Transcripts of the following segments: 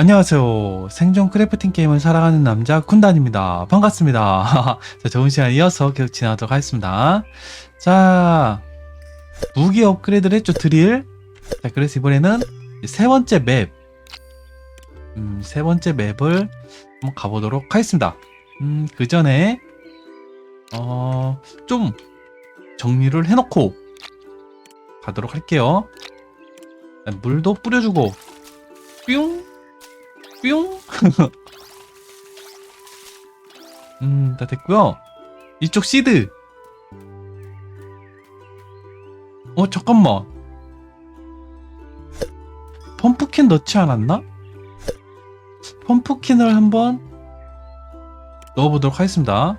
안녕하세요. 생존 크래프팅 게임을 살아가는 남자 쿤단입니다. 반갑습니다. 자, 좋은 시간 이어서 계속 진행하도록 하겠습니다. 자, 무기 업그레이드를 했죠, 드릴. 자, 그래서 이번에는 세 번째 맵. 음, 세 번째 맵을 한번 가보도록 하겠습니다. 음, 그 전에, 어, 좀 정리를 해놓고 가도록 할게요. 자, 물도 뿌려주고, 뿅! 뿅! 음, 다 됐고요. 이쪽 시드. 어, 잠깐만. 펌프킨 넣지 않았나? 펌프킨을 한번 넣어보도록 하겠습니다.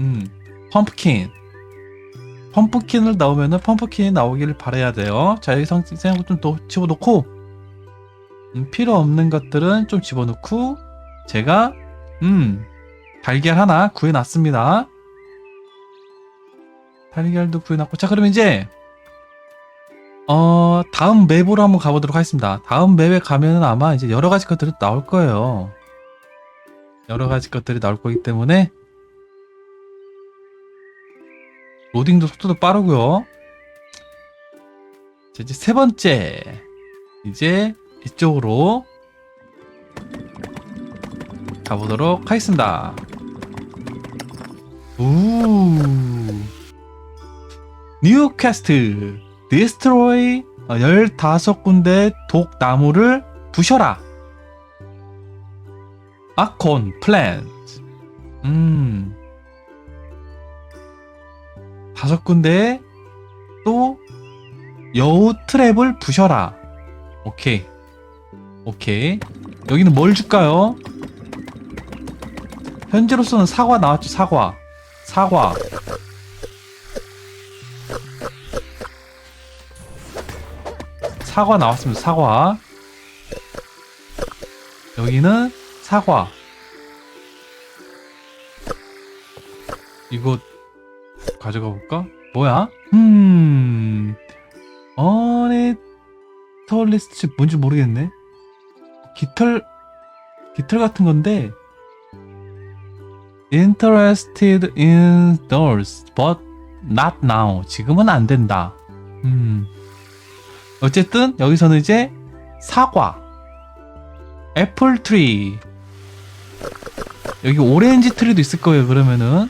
음, 펌프킨. 펌프킨을 넣으면은 펌프킨이 나오기를 바라야 돼요. 자, 여기서 생각 좀 더 집어넣고, 음, 필요 없는 것들은 좀 집어넣고 제가 음 달걀 하나 구해놨습니다. 달걀도 구해놨고 자 그럼 이제 어 다음 맵으로 한번 가보도록 하겠습니다. 다음 맵에 가면은 아마 이제 여러 가지 것들이 나올 거예요. 여러 가지 것들이 나올 거기 때문에 로딩도 속도도 빠르고요. 자, 이제 세 번째 이제 이쪽으로 가보도록 하겠습니다. 우. 뉴 퀘스트 디스트로이 15군데 독나무를 부셔라. 아콘 플랜트 음. 다섯 군데 또 여우 트랩을 부셔라. 오케이 오케이. 여기는 뭘 줄까요? 현재로서는 사과 나왔죠, 사과. 사과. 사과 나왔습니다, 사과. 여기는 사과. 이거 가져가 볼까? 뭐야? 음. 어네털리스트 뭔지 모르겠네. 깃털 깃털 같은 건데 interested in dolls but not now. 지금은 안 된다. 음. 어쨌든 여기서는 이제 사과 애플 트리 여기 오렌지 트리도 있을 거예요 그러면은.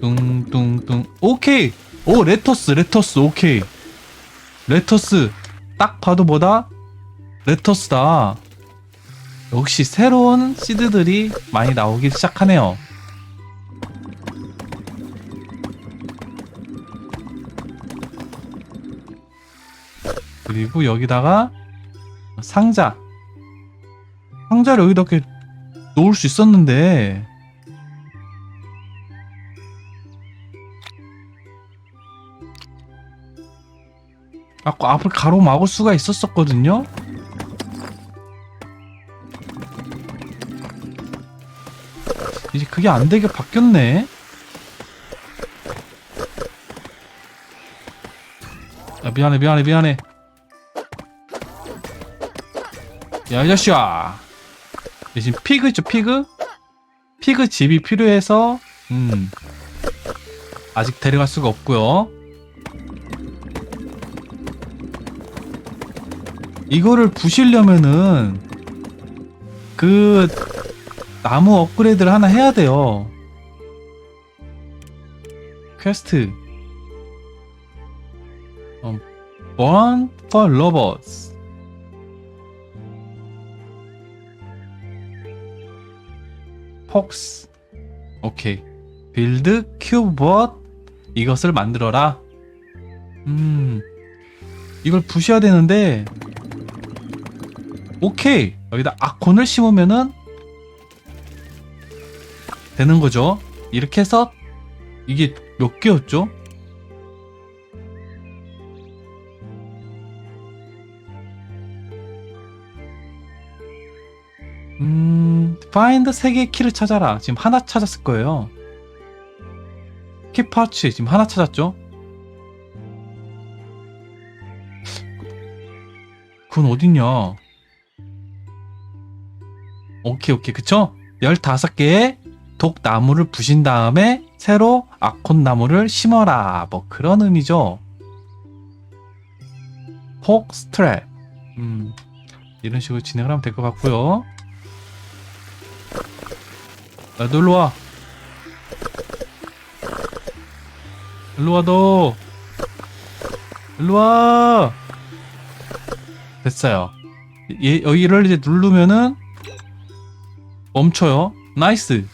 뚱뚱뚱. 오케이! 오 레터스 레터스 오케이. 레터스 딱 봐도 뭐다? 레터스다. 역시 새로운 시드들이 많이 나오기 시작하네요. 그리고 여기다가 상자. 상자를 여기다 이렇게 놓을 수 있었는데 아까 앞을 가로막을 수가 있었었거든요. 이제 그게 안 되게 바뀌었네. 야, 미안해, 미안해, 미안해. 야, 이 자식아. 얘 지금 피그 있죠, 피그? 피그 집이 필요해서, 음. 아직 데려갈 수가 없고요. 이거를 부시려면은 그 나무 업그레이드를 하나 해야 돼요. 퀘스트. 어, Born for Lovers. 폭스. 오케이. 빌드 큐브봇 이것을 만들어라. 음. 이걸 부셔야 되는데 오케이 여기다 아콘을 심으면은 되는 거죠 이렇게 해서 이게 몇 개였죠? 음, find 세 개의 키를 찾아라. 지금 하나 찾았을 거예요. 키 파츠 지금 하나 찾았죠? 그건 어딨냐? 오케이, 오케이. 그쵸? 15개의 독나무를 부신 다음에 새로 아콘나무를 심어라. 뭐 그런 의미죠. 폭 스트랩. 음, 이런 식으로 진행을 하면 될 것 같고요. 야, 너 일로 와. 일로 와, 너. 일로 와. 됐어요. 얘, 여기를 이제 누르면은 멈춰요. 나이스.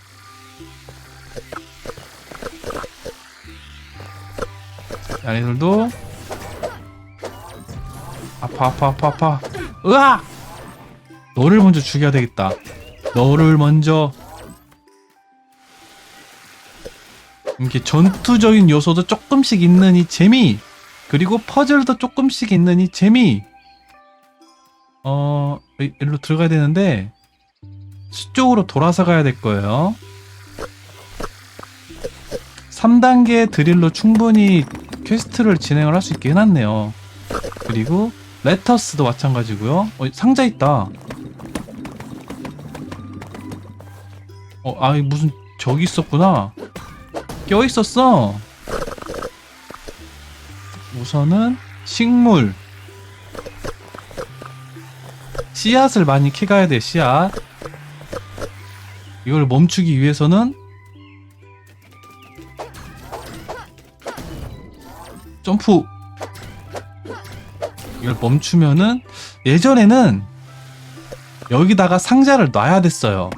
얘네들도. 아파 아파 아파 아파. 으악 너를 먼저 죽여야 되겠다. 너를 먼저. 이렇게 전투적인 요소도 조금씩 있는 이 재미. 그리고 퍼즐도 조금씩 있는 이 재미. 어 이- 일로 들어가야 되는데 수쪽으로 돌아서 가야 될 거예요. 3단계 드릴로 충분히 퀘스트를 진행을 할 수 있게 해놨네요. 그리고 레터스도 마찬가지고요. 어, 상자 있다. 어, 아 무슨 저기 있었구나. 껴 있었어. 우선은 식물. 씨앗을 많이 캐가야 돼 씨앗 이걸 멈추기 위해서는 점프. 이걸 멈추면은 예전에는 여기다가 상자를 놔야 됐어요.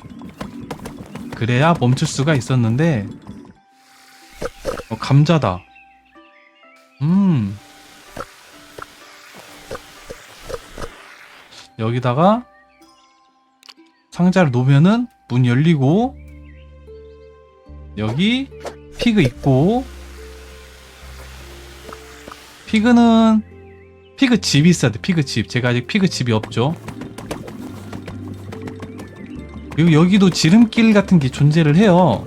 그래야 멈출 수가 있었는데 어, 감자다. 음. 여기다가 상자를 놓으면은 문 열리고 여기 피그 있고 피그는 피그 집이 있어야 돼 피그 집. 제가 아직 피그 집이 없죠. 그리고 여기도 지름길 같은 게 존재를 해요.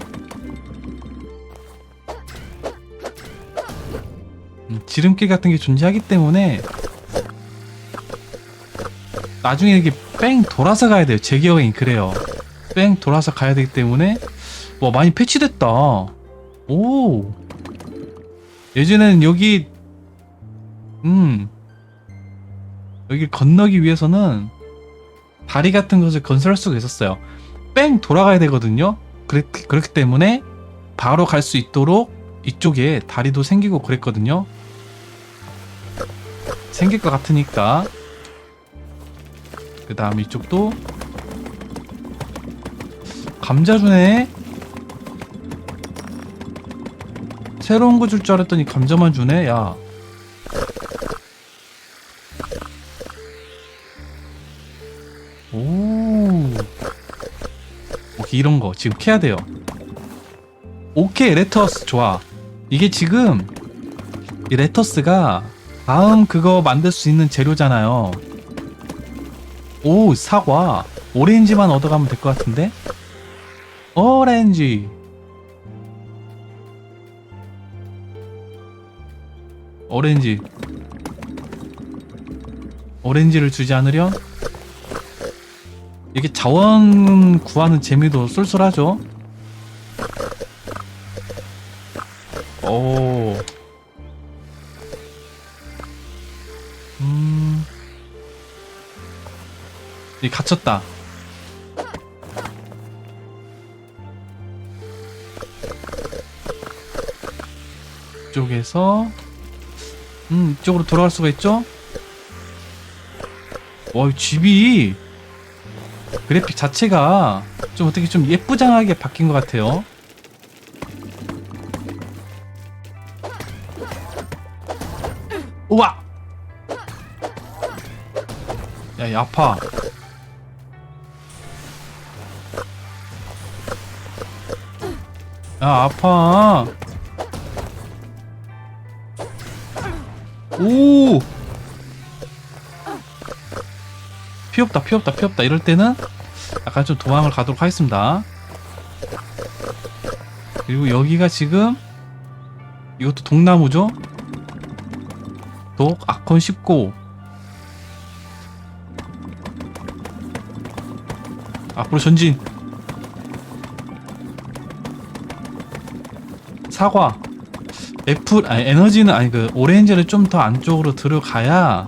음, 지름길 같은 게 존재하기 때문에 나중에 이렇게 뺑 돌아서 가야 돼요. 제 기억엔 그래요 뺑 돌아서 가야 되기 때문에. 와 많이 패치됐다. 오. 예전에는 여기 음. 여기 건너기 위해서는 다리 같은 것을 건설할 수가 있었어요. 뺑 돌아가야 되거든요. 그랬, 그렇기 때문에 바로 갈 수 있도록 이쪽에 다리도 생기고 그랬거든요. 생길 것 같으니까. 그 다음 이쪽도 감자 주네 새로운 거 줄 줄 알았더니 감자만 주네 야 오. 오케이, 이런 거 지금 캐야 돼요. 오케이, 레터스 좋아. 이게 지금 이 레터스가 다음 그거 만들 수 있는 재료잖아요. 오, 사과. 오렌지만 얻어가면 될 것 같은데? 오렌지. 오렌지. 오렌지를 주지 않으려? 이게 자원 구하는 재미도 쏠쏠하죠. 오. 음. 이 갇혔다. 이쪽에서 음 이쪽으로 돌아갈 수가 있죠? 와, 이 집이 그래픽 자체가 좀 어떻게 좀 예쁘장하게 바뀐 것 같아요. 우와! 야, 이 아파. 아 아파. 오! 피없다 피없다 피없다. 이럴 때는 약간 좀 도망을 가도록 하겠습니다. 그리고 여기가 지금 이것도 동나무죠? 독 아콘 19 앞으로 전진. 사과. 애플, 아니, 에너지는, 아니, 그, 오렌지를 좀 더 안쪽으로 들어가야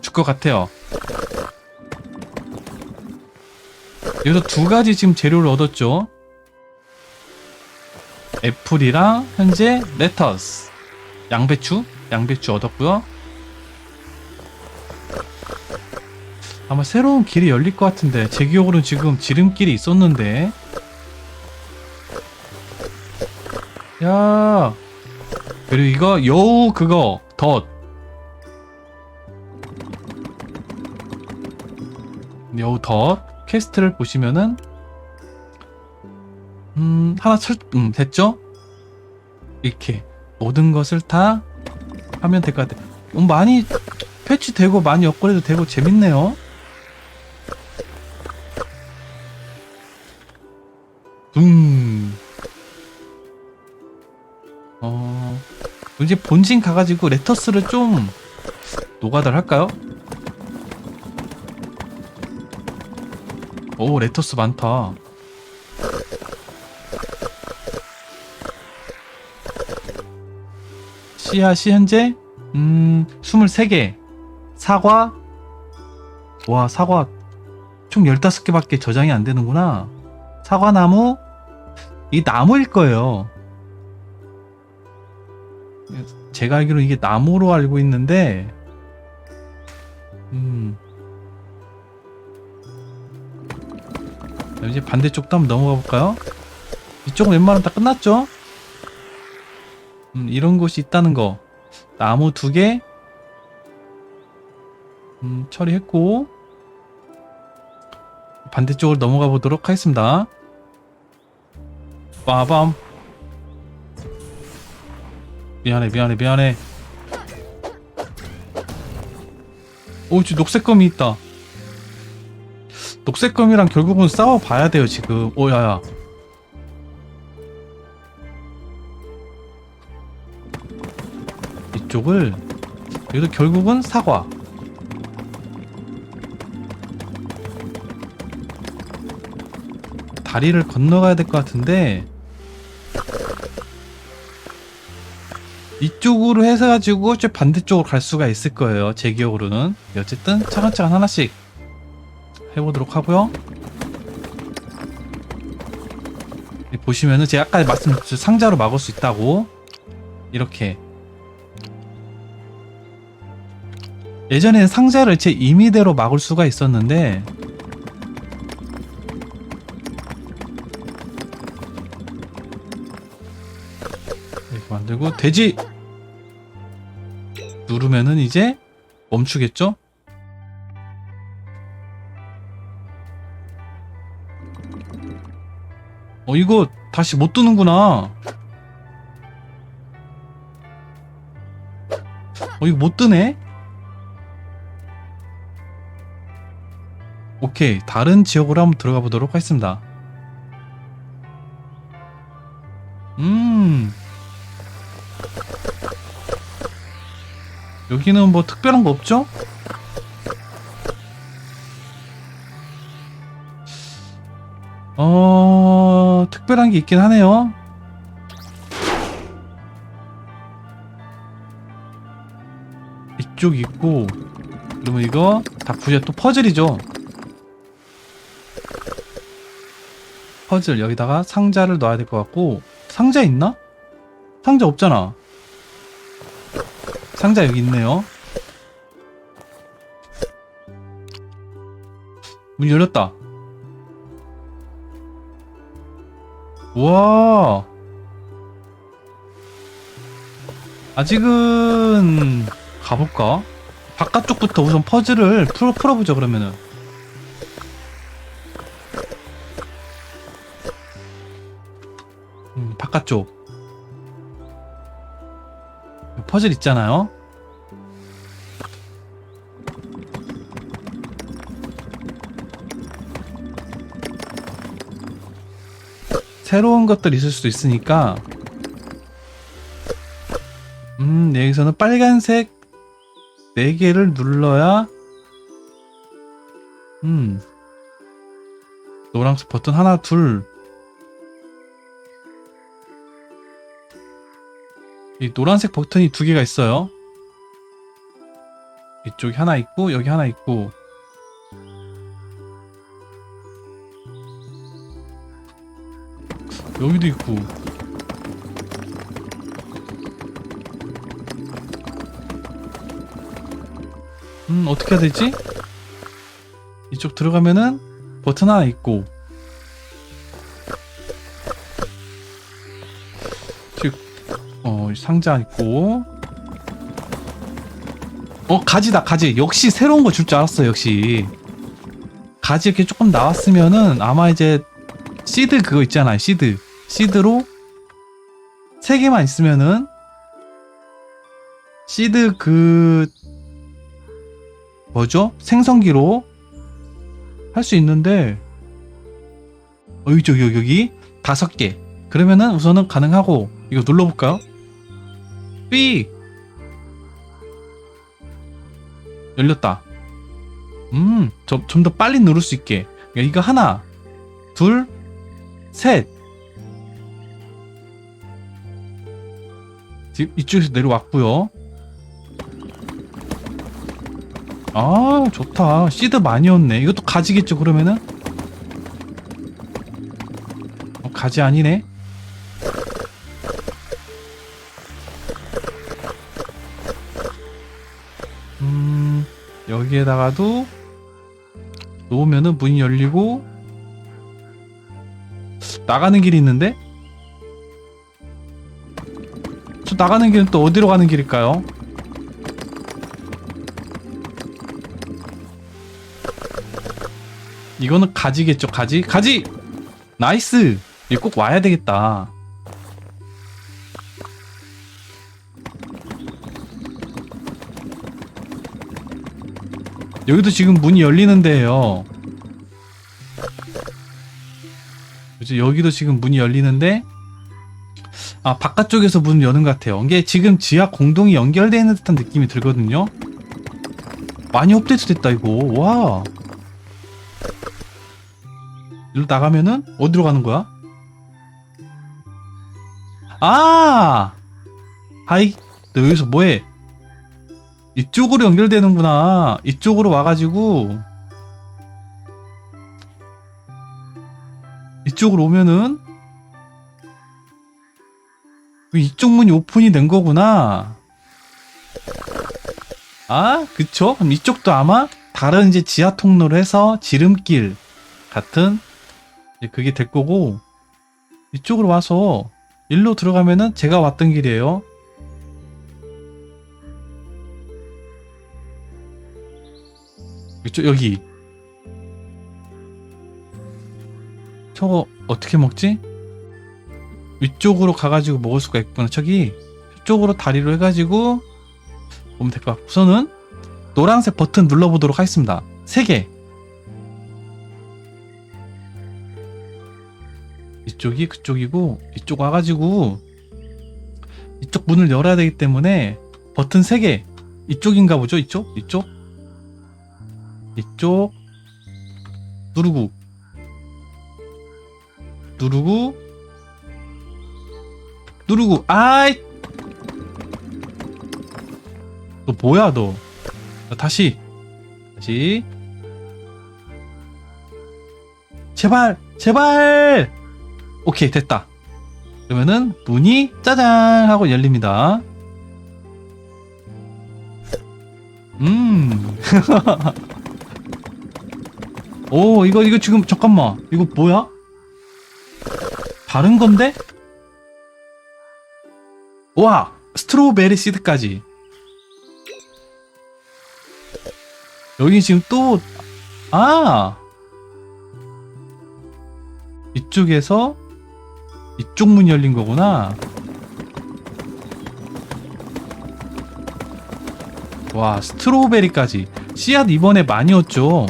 줄 것 같아요. 여기서 두 가지 지금 재료를 얻었죠. 애플이랑 현재 레터스. 양배추? 양배추 얻었고요. 아마 새로운 길이 열릴 것 같은데 제 기억으로는 지금 지름길이 있었는데 야. 그리고 이거 여우 그거 덧 여우 덧 퀘스트를 보시면은 음 하나 설, 음 됐죠? 이렇게 모든 것을 다 하면 될 것 같아. 음, 많이 패치되고 많이 업그레이드 되고 재밌네요 이제 본진 가가지고 레터스를 좀 노가다를 할까요? 오, 레터스 많다. 씨앗이 현재 음, 23개. 사과 와, 사과 총 15개밖에 저장이 안 되는구나. 사과나무 이 나무일 거예요. 제가 알기로 이게 나무로 알고 있는데 음 자, 이제 반대쪽도 한번 넘어가 볼까요? 이쪽은 웬만하면 다 끝났죠? 음, 이런 곳이 있다는 거 나무 두 개 음, 처리했고 반대쪽으로 넘어가 보도록 하겠습니다. 빠밤. 미안해, 미안해, 미안해. 오, 지 녹색검이 있다. 녹색검이랑 결국은 싸워봐야 돼요, 지금. 오, 야야. 이쪽을, 여기도 결국은 사과. 다리를 건너가야 될 것 같은데 이쪽으로 해서 가지고 저 반대쪽으로 갈 수가 있을 거예요. 제 기억으로는. 어쨌든 차근차근 하나씩 해보도록 하고요. 여기 보시면은 제가 아까 말씀드렸죠 상자로 막을 수 있다고. 이렇게. 예전에는 상자를 제 임의대로 막을 수가 있었는데 이렇게 만들고 돼지 누르면은 이제 멈추겠죠? 어 이거 다시 못 뜨는구나. 어 이거 못 뜨네. 오케이 다른 지역으로 한번 들어가 보도록 하겠습니다. 여기는 뭐 특별한 거 없죠? 어, 특별한 게 있긴 하네요. 이쪽 있고, 그러면 이거 다 부자 또 퍼즐이죠? 퍼즐 여기다가 상자를 넣어야 될 것 같고, 상자 있나? 상자 없잖아. 상자 여기 있네요. 문 열렸다. 우와. 아직은 가볼까? 바깥쪽부터 우선 퍼즐을 풀어, 풀어보죠, 그러면은. 음, 바깥쪽. 퍼즐 있잖아요. 새로운 것들 있을 수도 있으니까 음 여기서는 빨간색 4개를 눌러야 음 노란색 버튼 하나 둘. 이 노란색 버튼이 두 개가 있어요. 이쪽에 하나 있고 여기 하나 있고 여기도 있고 음 어떻게 해야 되지? 이쪽 들어가면은 버튼 하나 있고 즉, 어 상자 있고. 어 가지다 가지. 역시 새로운 거 줄 줄 알았어 역시. 가지 이렇게 조금 나왔으면은 아마 이제 시드 그거 있잖아요 시드 시드로 세 개만 있으면은 시드 그 뭐죠? 생성기로 할 수 있는데 어 여기 여기 여기 다섯 개. 그러면은 우선은 가능하고 이거 눌러볼까요 삐 열렸다. 음, 좀 더 빨리 누를 수 있게. 그러니까 이거 하나, 둘, 셋. 이쪽에서 내려왔고요. 아, 좋다. 시드 많이 었네. 이것도 가지겠죠, 그러면은? 어, 가지 아니네. 여기에다가도 놓으면은 문이 열리고 나가는 길이 있는데? 저 나가는 길은 또 어디로 가는 길일까요? 이거는 가지겠죠, 가지? 가지! 나이스! 이거 꼭 와야 되겠다. 여기도 지금 문이 열리는데요. 그죠? 여기도 지금 문이 열리는데 아 바깥쪽에서 문 여는 것 같아요. 이게 지금 지하 공동이 연결되어 있는 듯한 느낌이 들거든요. 많이 업데이트 됐다 이거. 와. 일로 나가면은 어디로 가는 거야? 아! 하이, 너 여기서 뭐해? 이쪽으로 연결되는구나. 이쪽으로 와가지고 이쪽으로 오면은 이쪽 문이 오픈이 된 거구나. 아, 그쵸? 그럼 이쪽도 아마 다른 이제 지하 통로를 해서 지름길 같은 그게 될 거고 이쪽으로 와서 일로 들어가면은 제가 왔던 길이에요. 이쪽 여기. 저거 어떻게 먹지? 위쪽으로 가가지고 먹을 수가 있구나. 저기 저쪽으로 다리로 해가지고 보면 될 것 같고. 우선은 노란색 버튼 눌러보도록 하겠습니다. 3개. 이쪽이 그쪽이고 이쪽 와가지고 이쪽 문을 열어야 되기 때문에 버튼 3개. 이쪽인가 보죠? 이쪽? 이쪽? 이쪽 누르고 누르고 누르고. 아이! 너 뭐야 너? 자, 다시. 다시. 제발! 제발! 오케이 됐다. 그러면은 문이 짜잔 하고 열립니다. 음 오 이거 이거 지금 잠깐만. 이거 뭐야? 다른 건데? 와 스트로베리 시드까지. 여기 지금 또 아! 이쪽에서 이쪽 문이 열린 거구나. 와 스트로베리까지. 씨앗 이번에 많이 얻죠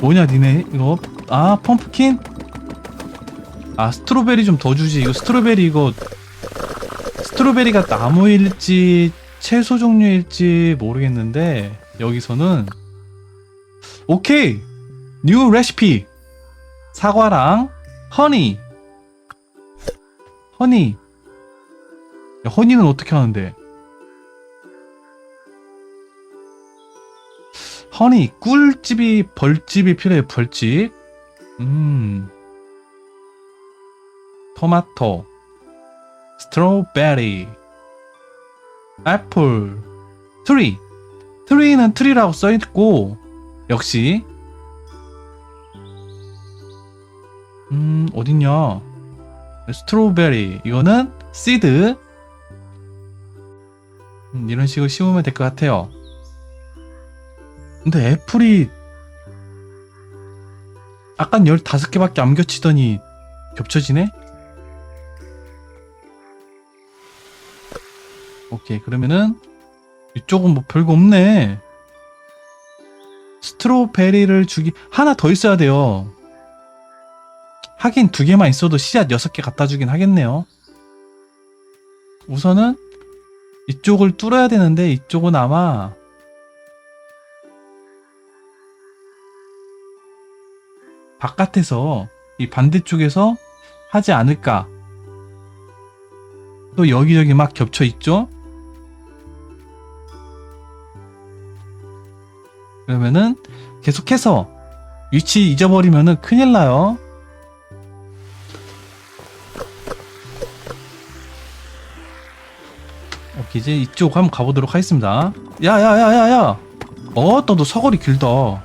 뭐냐 니네? 이거? 아 펌프킨? 아 스트로베리 좀 더 주지. 이거 스트로베리 이거 스트로베리가 나무일지 채소 종류일지 모르겠는데 여기서는 오케이! 뉴 레시피! 사과랑 허니! 허니! 야, 허니는 어떻게 하는데 허니 꿀집이 벌집이 필요해 벌집. 음. 토마토 스트로베리 애플 트리. 트리는 트리라고 써있고 역시. 음 어딨냐? 스트로베리. 이거는 시드. 음, 이런 식으로 씌우면 될 것 같아요 근데 애플이 아까 15개밖에 안 겹치더니 겹쳐지네? 오케이 그러면은 이쪽은 뭐 별거 없네. 스트로베리를 주기 하나 더 있어야 돼요. 하긴 두 개만 있어도 씨앗 여섯 개 갖다 주긴 하겠네요. 우선은 이쪽을 뚫어야 되는데 이쪽은 아마 바깥에서 이 반대쪽에서 하지 않을까 또 여기저기 막 겹쳐 있죠 그러면은 계속해서 위치 잊어버리면은 큰일 나요. 오케이, 이제 이쪽 한번 가보도록 하겠습니다. 야, 야, 야, 야, 야! 어, 너도 서거리 길다.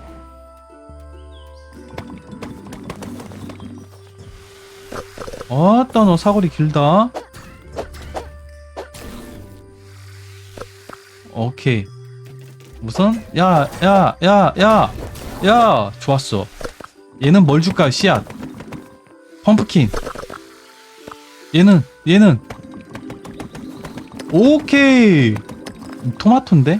어, 너너 사거리 길다. 오케이. 우선 야 야 야 야 야! 좋았어. 얘는 뭘 줄까? 씨앗. 펌프킨. 얘는 얘는. 오케이! 토마토인데?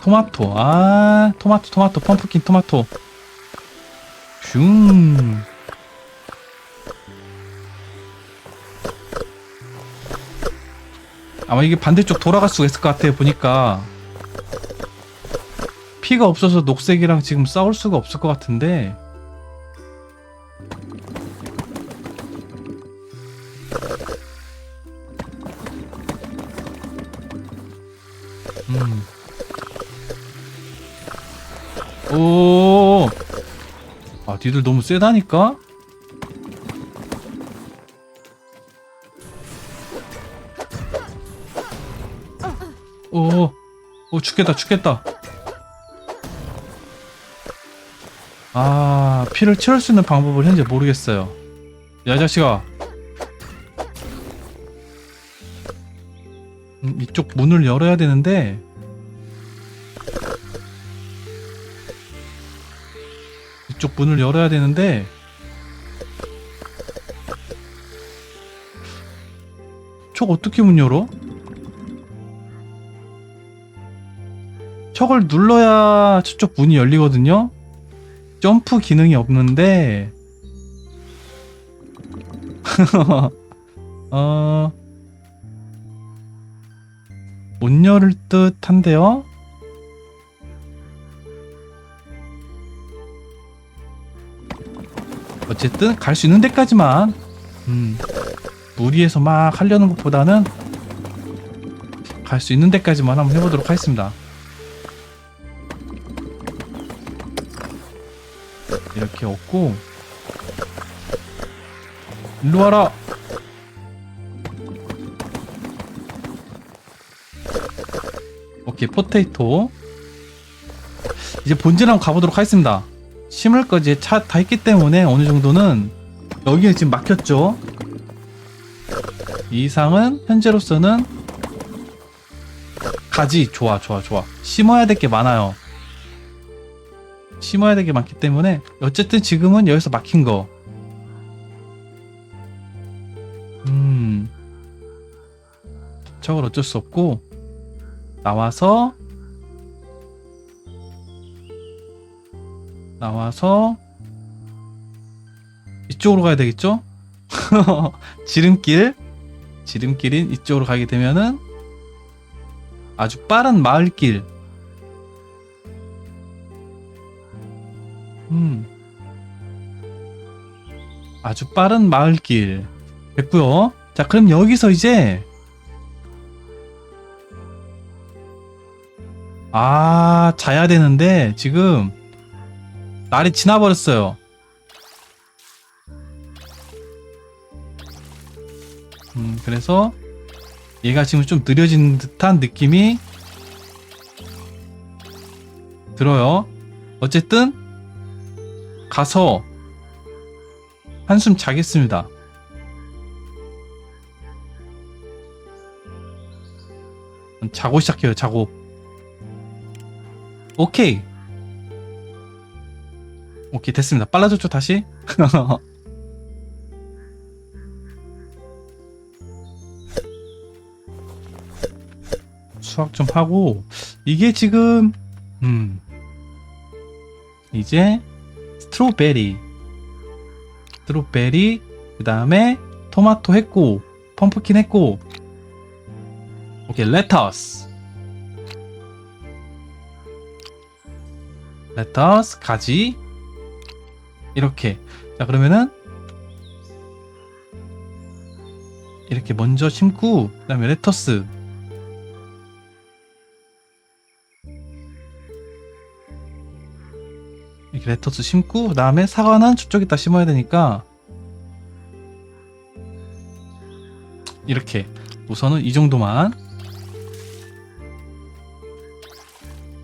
토마토. 아 토마토 토마토. 펌프킨 토마토. 슝 아마 이게 반대쪽 돌아갈 수가 있을 것 같아요 보니까 피가 없어서 녹색이랑 지금 싸울 수가 없을 것 같은데 음. 오. 아, 니들 너무 세다니까? 죽겠다, 죽겠다. 아, 피를 채울 수 있는 방법을 현재 모르겠어요. 야, 이 자식아. 음, 이쪽 문을 열어야 되는데, 이쪽 문을 열어야 되는데, 저 어떻게 문 열어? 척을 눌러야 저쪽 문이 열리거든요. 점프 기능이 없는데 어... 못 열을 듯 한데요? 어쨌든 갈 수 있는 데까지만 음, 무리해서 막 하려는 것보다는 갈 수 있는 데까지만 한번 해보도록 하겠습니다. 이렇게 얻고 일로 와라! 오케이 포테이토. 이제 본질 한번 가보도록 하겠습니다. 심을 거지 차다 있기 때문에 어느 정도는 여기에 지금 막혔죠? 이 이상은 현재로서는 가지. 좋아 좋아 좋아. 심어야 될 게 많아요 심어야 될게 많기 때문에 어쨌든 지금은 여기서 막힌 거. 음. 저걸 어쩔 수 없고 나와서 나와서 이쪽으로 가야 되겠죠? 지름길 지름길인 이쪽으로 가게 되면은 아주 빠른 마을길. 음. 아주 빠른 마을길. 됐고요. 자, 그럼 여기서 이제 아, 자야 되는데 지금 날이 지나버렸어요. 음, 그래서 얘가 지금 좀 느려진 듯한 느낌이 들어요. 어쨌든 가서 한숨 자겠습니다. 자고 시작해요, 자고. 오케이. 오케이, 됐습니다. 빨라졌죠, 다시? 수학 좀 하고, 이게 지금, 음, 이제, 스트로베리. 스트로베리, 그 다음에, 토마토 했고, 펌프킨 했고, 오케이, 레터스. 레터스, 가지. 이렇게. 자, 그러면은, 이렇게 먼저 심고, 그 다음에 레터스. 이렇게 레터스 심고, 그 다음에 사과는 저쪽에다 심어야 되니까, 이렇게. 우선은 이 정도만.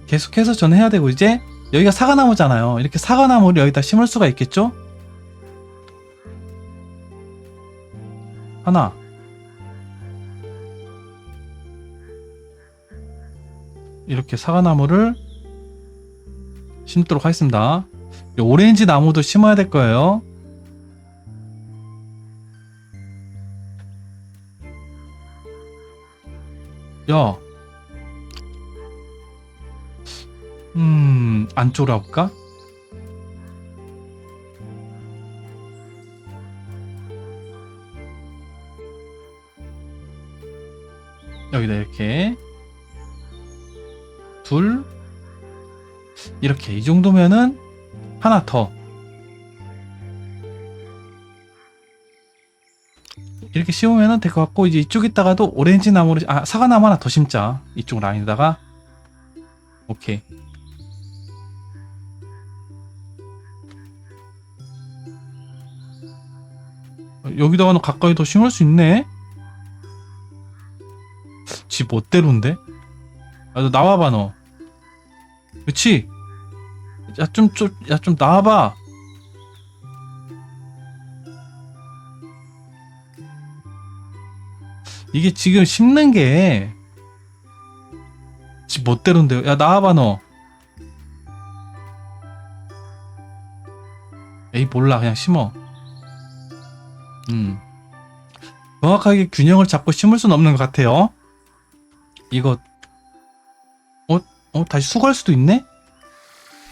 계속해서 저는 해야 되고, 이제, 여기가 사과나무잖아요. 이렇게 사과나무를 여기다 심을 수가 있겠죠? 하나. 이렇게 사과나무를 심도록 하겠습니다. 이 오렌지 나무도 심어야 될 거예요. 야. 음, 안쪽으로 가볼까? 여기다 이렇게 둘 이렇게 이 정도면은 하나 더. 이렇게 씌우면은 될 것 같고 이제 이쪽에다가도 오렌지 나무를 아 사과 나무 하나 더 심자. 이쪽 라인에다가. 오케이. 여기다가는 가까이 더 심을 수 있네. 집 멋대로인데? 아, 너 나와봐 너 그치? 야 좀 좀 야 좀 나와봐. 이게 지금 심는 게집 멋대로인데 야 나와봐 너. 에이 몰라. 그냥 심어. 음. 정확하게 균형을 잡고 심을 수는 없는 것 같아요. 이거 어? 어? 다시 수거할 수도 있네?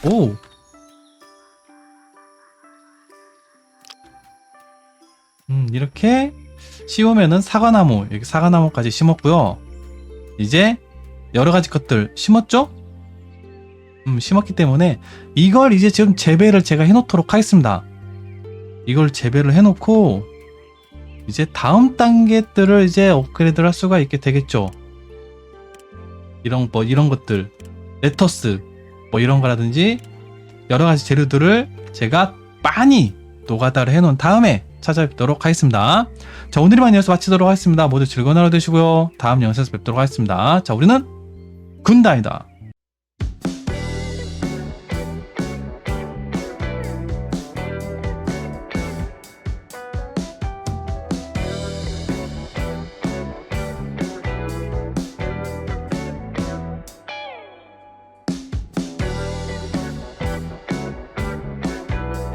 오 음, 이렇게 씌우면은 사과나무, 여기 사과나무까지 심었고요. 이제 여러 가지 것들 심었죠? 음, 심었기 때문에 이걸 이제 지금 재배를 제가 해놓도록 하겠습니다. 이걸 재배를 해놓고 이제 다음 단계들을 이제 업그레이드를 할 수가 있게 되겠죠. 이런 뭐 이런 것들, 레터스 뭐 이런 거라든지 여러 가지 재료들을 제가 많이 노가다를 해놓은 다음에 찾아뵙도록 하겠습니다. 자, 오늘만 이어서 마치도록 하겠습니다. 모두 즐거운 하루 되시고요. 다음 영상에서 뵙도록 하겠습니다. 자, 우리는 군단이다.